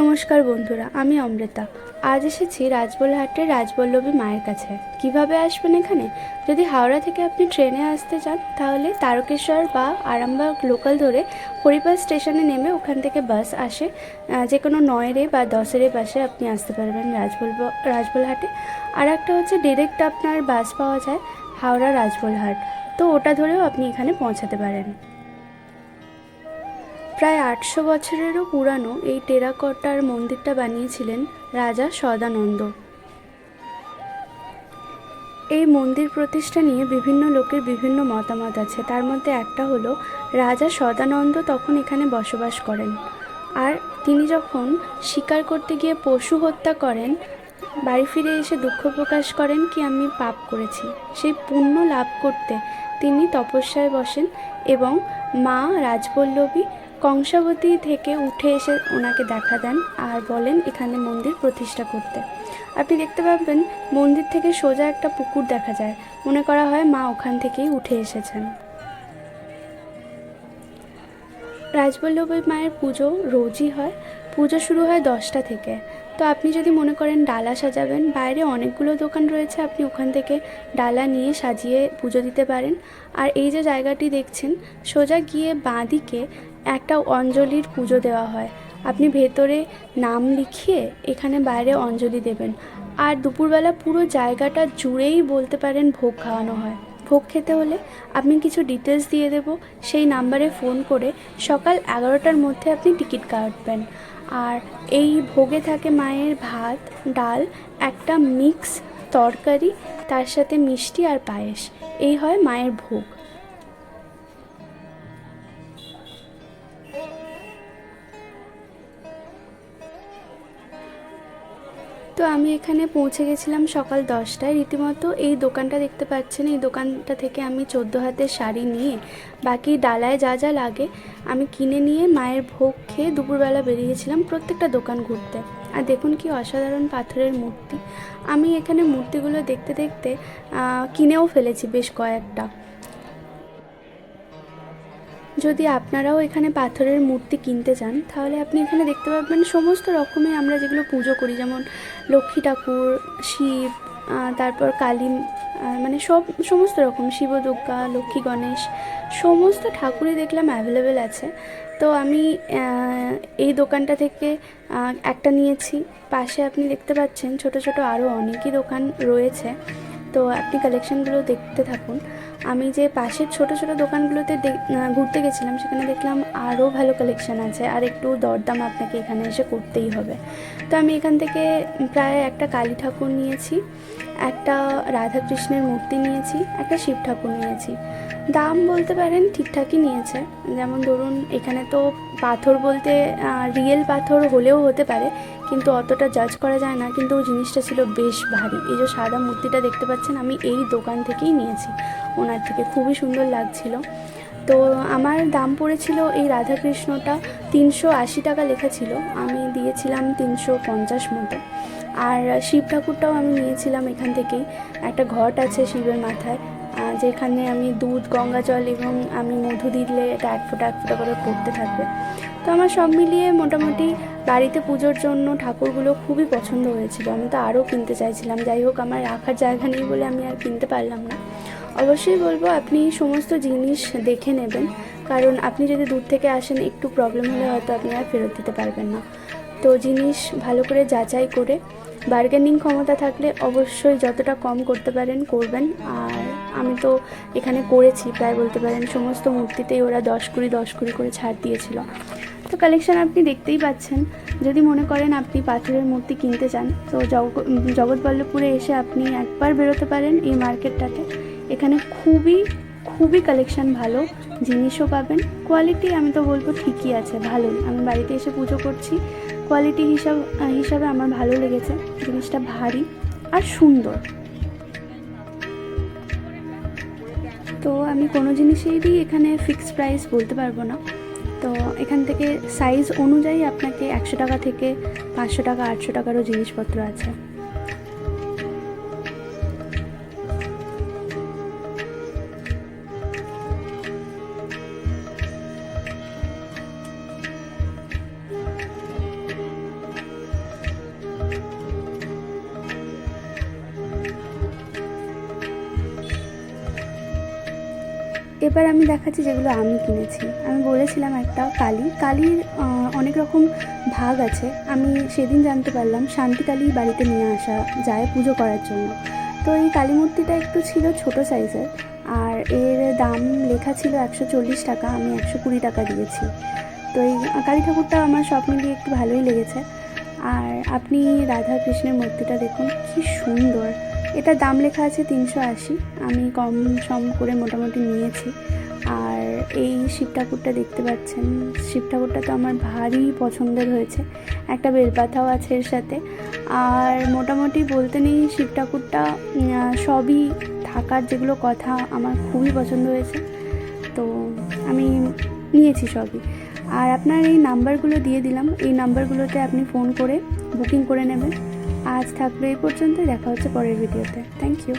নমস্কার বন্ধুরা, আমি অমৃতা। আজ এসেছি রাজবলহাটের রাজবল্লভী মায়ের কাছে। কীভাবে আসবেন এখানে? যদি হাওড়া থেকে আপনি ট্রেনে আসতে চান, তাহলে তারকেশ্বর বা আরামবাগ লোকাল ধরে হরিপাল স্টেশনে নেমে ওখান থেকে বাস আসে। যে কোনো নয়েরে বা দশেরে বাসে আপনি আসতে পারবেন রাজবল রাজবলহাটে। আর একটা হচ্ছে ডিরেক্ট আপনার বাস পাওয়া যায় হাওড়া রাজবলহাট। তো ওটা ধরেও আপনি এখানে পৌঁছাতে পারেন। প্রায় আটশো বছরেরও পুরানো এই টেরাকোটার মন্দিরটা বানিয়েছিলেন রাজা সদানন্দ। এই মন্দির প্রতিষ্ঠা নিয়ে বিভিন্ন লোকের বিভিন্ন মতামত আছে। তার মধ্যে একটা হলো, রাজা সদানন্দ তখন এখানে বসবাস করেন। আর তিনি যখন শিকার করতে গিয়ে পশু হত্যা করেন, বাড়ি ফিরে এসে দুঃখ প্রকাশ করেন, কি আমি পাপ করেছি? সেই পুণ্য লাভ করতে তিনি তপস্যায় বসেন এবং মা রাজবল্লভী কংসাবতী থেকে উঠে এসে ওনাকে দেখা দেন আর বলেন এখানে মন্দির প্রতিষ্ঠা করতে। আপনি দেখতে পাবেন মন্দির থেকে সোজা একটা পুকুর দেখা যায়। মনে করা হয় মা ওখান থেকেই উঠে এসেছেন। রাজবল্লভী মায়ের পুজো রোজই হয়। পুজো শুরু হয় দশটা থেকে। তো আপনি যদি মনে করেন ডালা সাজাবেন, বাইরে অনেকগুলো দোকান রয়েছে, আপনি ওখান থেকে ডালা নিয়ে সাজিয়ে পুজো দিতে পারেন। আর এই যে জায়গাটি দেখছেন, সোজা গিয়ে বাঁদিকে একটা অঞ্জলির পুজো দেওয়া হয়। আপনি ভেতরে নাম লিখিয়ে এখানে বাইরে অঞ্জলি দেবেন। আর দুপুরবেলা পুরো জায়গাটা জুড়েই বলতে পারেন ভোগ খাওয়ানো হয়। ভোগ খেতে হলে আমি কিছু ডিটেলস দিয়ে দেব। সেই নাম্বারে ফোন করে সকাল এগারোটার মধ্যে আপনি টিকিট কাটবেন। আর এই ভোগে থাকে মায়ের ভাত, ডাল, একটা মিক্স তরকারি, তার সাথে মিষ্টি আর পায়েস। এই হয় মায়ের ভোগ। তো আমি এখানে পৌঁছে গেছিলাম সকাল দশটায়। রীতিমতো এই দোকানটা দেখতে পাচ্ছেন, এই দোকানটা থেকে আমি চোদ্দ হাতের শাড়ি নিয়ে বাকি ডালায় যা যা লাগে আমি কিনে নিয়ে মায়ের ভোগ খেয়ে দুপুরবেলা বেরিয়েছিলাম প্রত্যেকটা দোকান ঘুরতে। আর দেখুন কি অসাধারণ পাথরের মূর্তি। আমি এখানে মূর্তিগুলো দেখতে দেখতে কিনেও ফেলেছি বেশ কয়েকটা। যদি আপনারাও এখানে পাথরের মূর্তি কিনতে চান, তাহলে আপনি এখানে দেখতে পাবেন সমস্ত রকমের আমরা যেগুলো পুজো করি, যেমন লক্ষ্মী ঠাকুর, শিব তারপর কালী মানে সব, সমস্ত রকম শিব দুর্গা লক্ষ্মী গণেশ, সমস্ত ঠাকুরই দেখলাম অ্যাভেলেবেল আছে। তো আমি এই দোকানটা থেকে একটা নিয়েছি। পাশে আপনি দেখতে পাচ্ছেন ছোট ছোট আরও অনেকই দোকান রয়েছে। তো আপনি কালেকশনগুলো দেখতে থাকুন। আমি যে পাশের ছোট ছোট দোকানগুলোতে ঘুরতে গেছিলাম, সেখানে দেখলাম আরও ভালো কালেকশান আছে। আর একটু দরদাম আপনাকে এখানে এসে করতেই হবে। তো আমি এখান থেকে প্রায় একটা কালী ঠাকুর নিয়েছি, একটা রাধাকৃষ্ণের মূর্তি নিয়েছি, একটা শিব ঠাকুর নিয়েছি। দাম বলতে পারেন ঠিকঠাকই নিয়েছে। যেমন ধরুন, এখানে তো পাথর বলতে রিয়েল পাথর হলেও হতে পারে, কিন্তু অতটা জাজ করা যায় না, কিন্তু জিনিসটা ছিল বেশ ভারী। এই যে সাদা মূর্তিটা দেখতে পাচ্ছেন, আমি এই দোকান থেকেই নিয়েছি। ওনার থেকে খুবই সুন্দর লাগছিল। তো আমার দাম পড়েছিল এই রাধাকৃষ্ণটা তিনশো আশি টাকা লেখা ছিল। আমি দিয়েছিলাম তিনশো পঞ্চাশ মতো। আর শিব ঠাকুরটাও আমি নিয়েছিলাম এখান থেকেই। একটা ঘট আছে শিবের মাথায়। যেখানে আমি দুধ, গঙ্গা জল এবং আমি মধু দিলে এটা এক ফোঁটা এক ফোঁটা করে পড়তে থাকবে। তো আমার সব মিলিয়ে মোটামুটি বাড়িতে পুজোর জন্য ঠাকুরগুলো খুবই পছন্দ হয়েছিল। আমি তো আরও কিনতে চাইছিলাম। যাই হোক, আমার রাখার জায়গা নেই বলে আমি আর কিনতে পারলাম না। অবশ্যই বলব, আপনি সমস্ত জিনিস দেখে নেবেন। কারণ আপনি যদি দূর থেকে আসেন, একটু প্রবলেম হলে হয়তো আপনি আর ফেরত দিতে পারবেন না। তো জিনিস ভালো করে যাচাই করে বার্গেনিং ক্ষমতা থাকলে অবশ্যই যতটা কম করতে পারেন, করবেন। আর আমি তো এখানে করেছি, প্রায় বলতে পারেন সমস্ত মূর্তিতেই ওরা দশ কুড়ি দশ কুড়ি করে ছাড় দিয়েছিল। তো কালেকশান আপনি দেখতেই পাচ্ছেন। যদি মনে করেন আপনি পাথরের মূর্তি কিনতে চান, তো জগ- জগৎবল্লভপুরে এসে আপনি একবার বেরোতে পারেন এই মার্কেটটাতে। এখানে খুবই খুবই কালেকশান ভালো, জিনিসও পাবেন। কোয়ালিটি আমি তো বলব ঠিকই আছে, ভালোই। আমি বাড়িতে এসে পুজো করছি। কোয়ালিটি হিসাব, হিসাবে আমার ভালো লেগেছে। জিনিসটা ভারী আর সুন্দর। তো আমি কোনো জিনিসেরই এখানে ফিক্সড প্রাইস বলতে পারব না। তো এখান থেকে সাইজ অনুযায়ী আপনাকে একশো টাকা থেকে পাঁচশো টাকা, আটশো টাকারও জিনিসপত্র আছে। এবার আমি দেখাচ্ছি যেগুলো আমি কিনেছি। আমি বলেছিলাম একটা, কালী। কালীর অনেক রকম ভাগ আছে। আমি সেদিন জানতে পারলাম, শান্তি কালী বাড়িতে নিয়ে আসা যায় পুজো করার জন্য। তো এই কালী মূর্তিটা একটু ছিল ছোট সাইজের, আর এর দাম লেখা ছিল একশো চল্লিশ টাকা, আমি একশো কুড়ি টাকা দিয়েছি। তো এই কালী ঠাকুরটা আমার স্বপ্ন দিয়ে একটু ভালোই লেগেছে। আর আপনি রাধা কৃষ্ণের মূর্তিটা দেখুন, কি সুন্দর! এটার দাম লেখা আছে তিনশো আশি। আমি কম সম করে মোটামুটি নিয়েছি। আর এই শিব ঠাকুরটা দেখতে পাচ্ছেন, শিব ঠাকুরটা তো আমার ভারী পছন্দের হয়েছে। একটা বেলপাতাও আছে এর সাথে। আর মোটামুটি বলতে নেই শিব ঠাকুরটা সবই থাকার যেগুলো কথা আমার খুবই পছন্দ হয়েছে। তো আমি নিয়েছি সবই। আর আপনার এই নাম্বারগুলো দিয়ে দিলাম। এই নাম্বারগুলোতে আপনি ফোন করে বুকিং করে নেবেন। আজ থাকল এই পর্যন্তই দেখা হচ্ছে পরের ভিডিওতে। Thank you